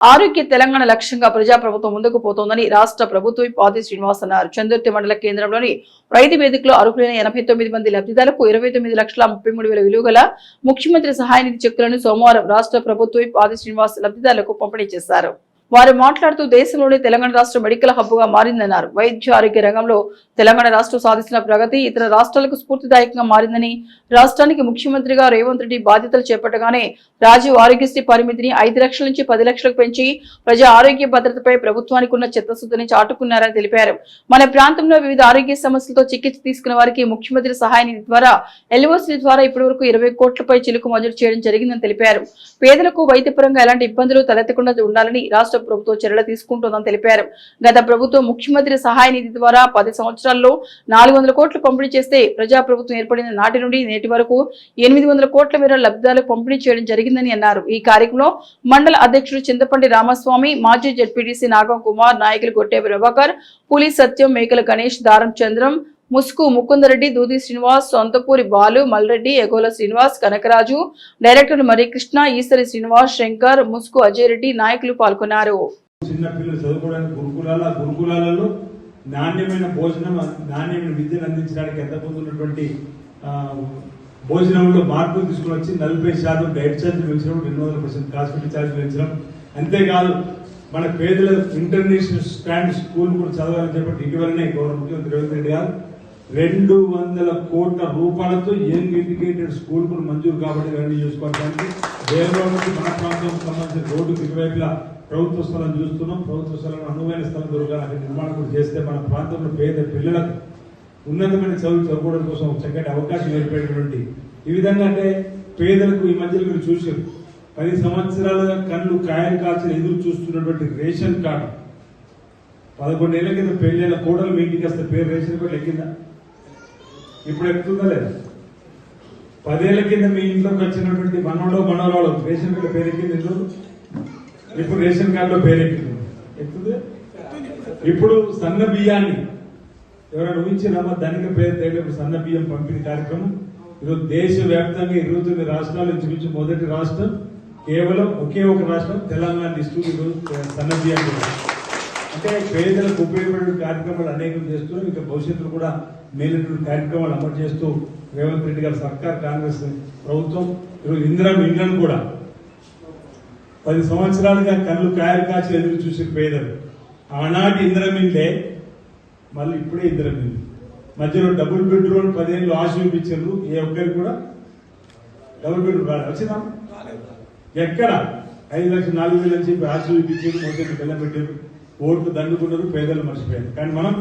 ఆరోగ్య తెలంగాణ లక్ష్యంగా ప్రజాప్రభుత్వం ముందుకు పోతోందని రాష్ట్ర ప్రభుత్వ పాది శ్రీనివాస్ అన్నారు. చందుర్తి మండల కేంద్రంలోని రైతు వేదికలో అర్హులైన ఎనభై తొమ్మిది మంది లబ్ధిదారులకు ఇరవై తొమ్మిది లక్షల ముప్పై మూడు వేల విలువ గల ముఖ్యమంత్రి సహాయ నిధి చెక్కులను సోమవారం రాష్ట్ర ప్రభుత్వ పాది శ్రీనివాస్ లబ్ధిదారులకు పంపిణీ చేశారు. వారు మాట్లాడుతూ దేశంలోనే తెలంగాణ రాష్ట్రం మెడికల్ హబ్గా మారిందన్నారు. వైద్య ఆరోగ్య రంగంలో తెలంగాణ రాష్ట్రం సాధించిన ప్రగతి ఇతర రాష్ట్రాలకు స్ఫూర్తిదాయకంగా మారిందని రాష్ట్రానికి ముఖ్యమంత్రిగా రేవంత్ రెడ్డి బాధ్యతలు చేపట్టగానే రాజీవ్ ఆరోగ్యశ్రీ పరిమితిని ఐదు లక్షల నుంచి పది లక్షలకు పెంచి ప్రజా ఆరోగ్య భద్రతపై ప్రభుత్వానికి ఉన్న చిత్తశుద్ధిని చాటుకున్నారని తెలిపారు. మన ప్రాంతంలో వివిధ ఆరోగ్య సమస్యలతో చికిత్స తీసుకున్న వారికి ముఖ్యమంత్రి సహాయ నిధి ద్వారా ఎల్ఓసి ద్వారా ఇప్పటి వరకు ఇరవై కోట్లపై చిలుకు మంజూరు చేయడం జరిగిందని తెలిపారు. పేదలకు వైద్యపరంగా ఎలాంటి ఇబ్బందులు తలెత్తకుండా ఉండాలని రాష్ట్ర ప్రభుత్వం చర్యలు తీసుకుంటోందని తెలిపారు. గత ప్రభుత్వం ముఖ్యమంత్రి సహాయ నిధి ద్వారా పది సంవత్సరాల్లో నాలుగు కోట్లు పంపిణీ చేస్తే ప్రజాప్రభుత్వం ఏర్పడిన నాటి నుండి నేటి వరకు ఎనిమిది కోట్ల మేర లబ్ధిదారులకు పంపిణీ చేయడం జరిగిందని అన్నారు. ఈ కార్యక్రమంలో మండల అధ్యక్షుడు చింతపండి రామస్వామి మాజీ జడ్పీటీసీ నాగం కుమార్ నాయకులు గొట్టే ప్రభాకర్ పులి సత్యం మేకల గణేష్ దారం చంద్రం ముసుకు ముకుందరెడ్డి దూది శ్రీనివాస్ సొంతపూరి బాలు మల్రెడ్డి ఎగోల శ్రీనివాస్ కనకరాజు డైరెక్టర్ మరికృష్ణ ఈసరి శ్రీనివాస్ శంకర్ ముసుకు అజయ్ రెడ్డి నాయకులు పాల్గొన్నారు. నాణ్యమైన భోజనం నాణ్యమైన విద్యను అందించడానికి ఎంత ముందు భోజనంలో మార్పులు తీసుకుని వచ్చి నలభై శాతం డైట్ ఛార్జ్ పెంచడం రెండు వందల పర్సెంట్ హాస్పిటల్ ఛార్జ్ పెంచడం అంతేకాదు మన పేదల ఇంటర్నేషనల్ స్టాండ్ స్కూల్ కూడా చదవాలని చెప్పి ఇటీవలనే గౌరవ ముఖ్యమంత్రి రేవంత్ రెడ్డి గారు రెండు వందల కోట్ల రూపాయలతో యంగ్ ఇండికేటెడ్ స్కూల్ కూడా మంజూరు కాబట్టి రెండు చూసుకోవడానికి వేరే మన ప్రాంతం సంబంధించిన రోడ్డు ఇరువైపులా ప్రభుత్వ స్థలం చూస్తున్నాం. ప్రభుత్వ స్థలం అనువైన స్థలం దొరకాలి అక్కడ నిర్మాణం కూడా చేస్తే మన ప్రాంతంలో పేద పిల్లలకు ఉన్నతమైన చదువు చదువుకోవడం కోసం ఒక చక్కటి అవకాశం ఏర్పడేటువంటి ఈ విధంగా అంటే పేదలకు ఈ మధ్యలో మీరు చూసారు పది సంవత్సరాలుగా కళ్ళు కాయలు కాల్చిన ఎదురు చూస్తున్నటువంటి రేషన్ కార్డు. పదకొండేళ్ళ కింద పెళ్ళైన కోడలు మీ ఇంటికి వస్తే పేరు రేషన్ కార్డు ఎక్కిందా ఇప్పుడు ఎక్కుతుందా లేదా. పదేళ్ళ కింద మీ ఇంట్లోకి వచ్చినటువంటి మనోడో మనోరాలు రేషన్ కార్డు పేరెక్కింది ఇప్పుడు రేషన్ కార్డులో పేరెక్కింది ఎక్కుతుంది ఇప్పుడు సన్న బియ్యాన్ని ఎవరైనా ఊహించినామా దానికి పేరు తేలినప్పుడు సన్న బియ్యం పంపిణీ కార్యక్రమం. ఈరోజు దేశవ్యాప్తంగా ఇరవై తొమ్మిది రాష్ట్రాల నుంచి మొదటి రాష్ట్రం. కేవలం ఒకే ఒక రాష్ట్రం తెలంగాణ డిస్ట్రిక్ట్ ఈరోజు సన్న బియ్యం. అంటే పేదలకు ఉపయోగపడే కార్యక్రమాలు అనేకం చేస్తూ ఇంకా భవిష్యత్తులో కూడా మేలైనటువంటి కార్యక్రమాలు అమలు చేస్తూ రేవంత్ రెడ్డి గారి సర్కార్ కాంగ్రెస్ ప్రభుత్వం ఈరోజు ఇందిరా ఇండ్లను కూడా పది సంవత్సరాలుగా కళ్ళు కాయలు కాచి ఎదురు చూసి పేదలు. ఆనాటి ఇంద్రమిల్లే మళ్ళీ ఇప్పుడే ఇంద్రమిల్లు మధ్యలో డబుల్ బెడ్రూమ్ పదేళ్ళు ఆశ చూపించారు ఏ ఒక్కరికి కూడా డబుల్ బెడ్రూమ్ రాలేదు వచ్చినా ఎక్కడ? ఐదు లక్షలు నాలుగు వేలు అని చెప్పి ఆశ చూపించారు మొదటి బెల్లం పెట్టారు. ఓట్లు దండుకున్నారు పేదలు మర్చిపోయారు. కానీ మనం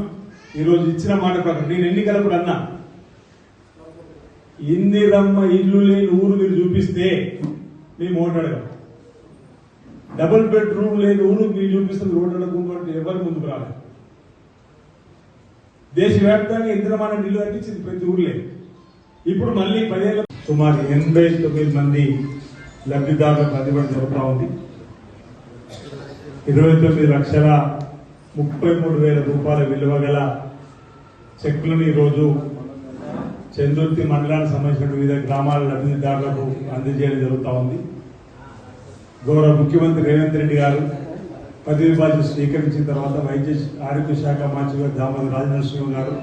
ఈరోజు ఇచ్చిన మాట ప్రకారం నేను ఎన్నికలప్పుడు అన్నా ఇందిరమ్మ ఇల్లు లేని ఊరు మీరు చూపిస్తే మేము ఓటాడగం డబుల్ బెడ్రూమ్ లేని ఊరు మీరు చూపిస్తుంది రోడ్డు అడగకుండా ఎవరు ముందుకు రాలేదు. దేశవ్యాప్తంగా ఇంద్రమాన నిల్లు అంటించింది ప్రతి ఊర్లే. ఇప్పుడు మళ్ళీ పదేళ్ళ సుమారు ఎనభై తొమ్మిది మంది లబ్ధిదారులకు అందివ్వడం జరుగుతూ ఉంది. ఇరవై తొమ్మిది లక్షల ముప్పై మూడు వేల రూపాయల విలువ గల చెక్కులను ఈరోజు చందుర్తి మండలానికి సంబంధించిన వివిధ గ్రామాల లబ్ధిదారులకు అందజేయడం జరుగుతూ ఉంది. గౌరవ ముఖ్యమంత్రి రేవంత్ రెడ్డి గారు పదవి బాధ్యత స్వీకరించిన తర్వాత వైద్య ఆరోగ్య శాఖ మంత్రి గారు దామోదర్ రాజనరసింహ గారు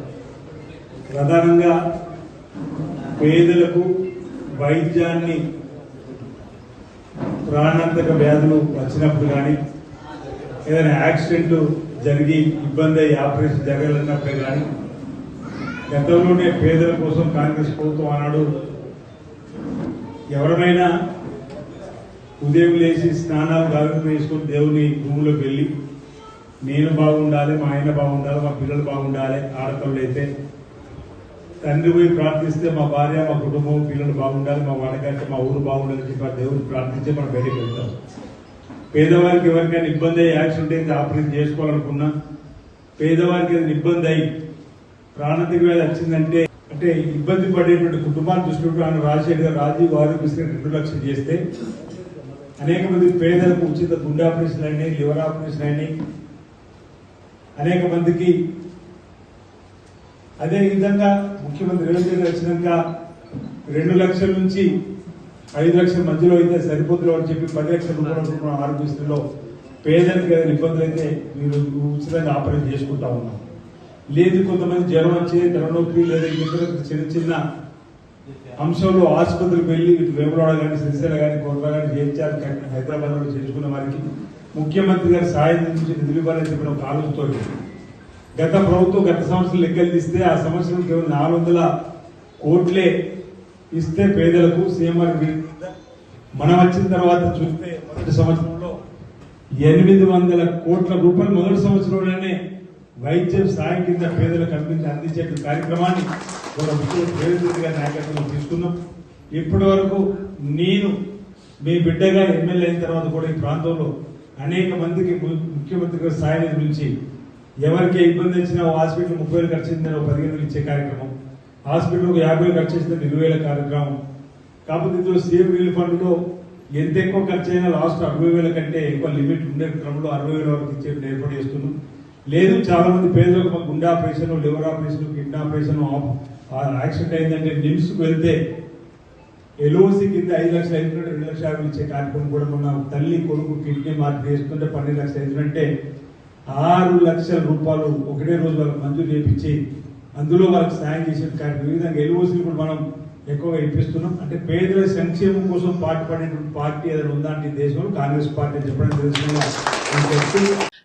ప్రధానంగా పేదలకు వైద్యాన్ని ప్రాణాంతక వ్యాధులు వచ్చినప్పుడు కానీ ఏదైనా యాక్సిడెంట్ జరిగి ఇబ్బంది అయ్యి ఆపరేషన్ జరగాలన్నప్పుడే కానీ గతంలోనే పేదల కోసం కాంగ్రెస్ ప్రభుత్వం ఆనాడు ఎవరినైనా ఉదయం లేచి స్నానాలు గావింపు వేసుకొని దేవుని భూమిలోకి వెళ్ళి నేను బాగుండాలి మా ఆయన బాగుండాలి మా పిల్లలు బాగుండాలి ఆడపిల్లలు అయితే తండ్రి పోయి ప్రార్థిస్తే మా భార్య మా కుటుంబం పిల్లలు బాగుండాలి మా వాడకంటే మా ఊరు బాగుండాలి చెప్పి దేవుని ప్రార్థించే మనం బయటకు వెళ్తాం. పేదవారికి ఎవరికైనా ఇబ్బంది అయ్యి యాక్సిడెంట్ అయితే ఆపరేషన్ చేసుకోవాలనుకున్నా పేదవారికి ఏదైనా ఇబ్బంది అయ్యి ప్రాణాంతిక వ్యాధి వచ్చిందంటే అంటే ఇబ్బంది పడేటువంటి కుటుంబాన్ని దృష్టిలో ఆయన రాజశేఖర్ గారు రాజీవ్ ఆరోగ్యశ్రీ రెండు లక్షలు చేస్తే అనేక మంది పేదలకు ఉచిత గుండె ఆపరేషన్ అయినాయి లివర్ ఆపరేషన్ అయినాయి. అనేక మందికి అదే విధంగా ముఖ్యమంత్రి రేవంత్ రెడ్డి వచ్చినాక రెండు లక్షల నుంచి ఐదు లక్షల మధ్యలో అయితే సరిపోతులు అని చెప్పి పది లక్షల రూపాయలు రూపాయల ఆరోగ్యశ్రీలో పేదలకు ఏదైనా ఇబ్బందులు అయితే మీరు ఉచితంగా ఆపరేట్ చేసుకుంటా ఉన్నాం లేదు కొంతమంది జ్వరం వచ్చి తలనొప్పి లేదా ఇతర చిన్న చిన్న అంశంలో ఆసుపత్రికి వెళ్ళి ఇటు వేములవాడ కానీ సిరిసిల్ల కానీ కోట్ల కానీ జేహెచ్ఆర్ హైదరాబాద్లో చేర్చుకున్న వారికి ముఖ్యమంత్రి గారి సహాయం నుంచి నిధులు ఇవ్వాలని చెప్పిన ఒక ఆలోచనతో గత ప్రభుత్వం గత సంవత్సరం లెక్కలు తీస్తే ఆ సంవత్సరం కేవలం నాలుగు వందల కోట్లే ఇస్తే పేదలకు సీఎంఆర్ మనం వచ్చిన తర్వాత చూస్తే మొదటి సంవత్సరంలో ఎనిమిది వందల కోట్ల రూపాయలు మొదటి సంవత్సరంలోనే వైద్యం సాయం కింద పేదలకు అందించి అందించే కార్యక్రమాన్ని మన ముఖ్యమంత్రి నాయకత్వం నాయకత్వంలో తీసుకున్నాం. ఇప్పటి వరకు నేను మీ బిడ్డగా ఎమ్మెల్యే అయిన తర్వాత కూడా ఈ ప్రాంతంలో అనేక మందికి ముఖ్యమంత్రి గారి సాయం గురించి ఎవరికి ఇబ్బంది వచ్చినా హాస్పిటల్ ముప్పై వేలు ఖర్చు పదిహేను ఇచ్చే కార్యక్రమం హాస్పిటల్ ఒక యాభై ఖర్చు చేసిన ఇరవై వేల కార్యక్రమం కాకపోతే ఇందులో సీఎం రిలీఫ్ ఫండ్లో ఎంత ఎక్కువ ఖర్చు అయినా లాస్ట్ అరవై వేల కంటే ఎక్కువ లిమిట్ ఉండే క్రమంలో అరవై వేల వరకు ఇచ్చే ఏర్పాటు చేస్తున్నాం. లేదు చాలా మంది పేదలకు మాకు గుండె operation liver operation kidney operation accident అయిందంటే నిమ్స్కి వెళ్తే ఎల్ఓసి కింద ఐదు లక్షలు అవుతుంటే రెండు లక్షల యాభై ఇచ్చే కార్యక్రమం కూడా మొన్న తల్లి కొడుకు కిడ్నీ మార్పు చేస్తుంటే పన్నెండు లక్షలు అవుతుందంటే ఆరు లక్షల రూపాయలు ఒకటే రోజు వాళ్ళకి మంజూరు చేపించి అందులో వాళ్ళకి సాయం చేసే కార్యక్రమం ఈ విధంగా ఎల్ఓసీలు కూడా మనం ఎక్కువగా ఇప్పిస్తున్నాం. అంటే పేదల సంక్షేమం కోసం పాటుపడేటువంటి పార్టీ ఏదైనా ఉందా అంటే దేశంలో? కాంగ్రెస్ పార్టీ చెప్పడం తెలుసుకున్నాం.